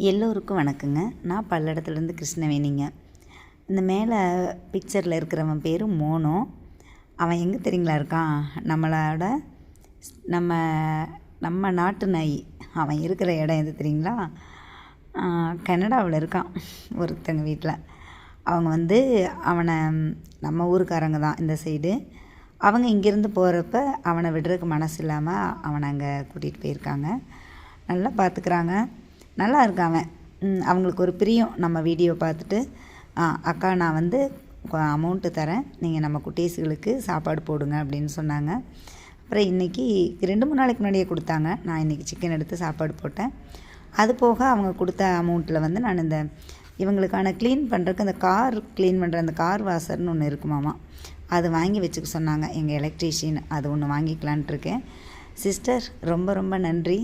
எல்லோருக்கும் வணக்கங்க. நான் பல்லடத்துலேருந்து கிருஷ்ணவேணிங்க. இந்த மேலே பிக்சரில் இருக்கிறவன் பேர் மோனோ. அவன் எங்கே தெரியுங்களா இருக்கான்? நம்மளோட நம்ம நம்ம நாட்டு நாய். அவன் இருக்கிற இடம் எது தெரியுங்களா? கனடாவில் இருக்கான் ஒருத்தங்க வீட்டில் அவங்க வந்து அவனை நம்ம ஊருக்காரங்க தான் இந்த சைடு அவங்க இங்கேருந்து போகிறப்ப அவனை விடுறதுக்கு மனசு இல்லாமல் அவனை அங்கே கூட்டிகிட்டு போயிருக்காங்க. நல்லா பார்த்துக்குறாங்க நல்லா இருக்கான் அவன். ம், அவங்களுக்கு ஒரு பிரியம். நம்ம வீடியோ பார்த்துட்டு அக்கா நான் வந்து அமௌண்ட்டு தரேன். நீங்கள் நம்ம குட்டீஸுகளுக்கு சாப்பாடு போடுங்க அப்படின்னு சொன்னாங்க. அப்புறம் இன்றைக்கி ரெண்டு மூணு நாளைக்கு முன்னாடியே கொடுத்தாங்க. நான் இன்றைக்கி சிக்கன் எடுத்து சாப்பாடு போட்டேன். அது போக அவங்க கொடுத்த அமௌண்ட்டில் வந்து நான் இந்த இவங்களுக்கான க்ளீன் பண்ணுறதுக்கு அந்த கார் க்ளீன் பண்ணுற அந்த கார் வாசர்னு ஒன்று இருக்குமாமா அது வாங்கி வச்சுக்க சொன்னாங்க. எங்கள் எலக்ட்ரீஷியன் அது ஒன்று வாங்கிக்கலான்ட்டுருக்கேன் சிஸ்டர் ரொம்ப ரொம்ப நன்றி.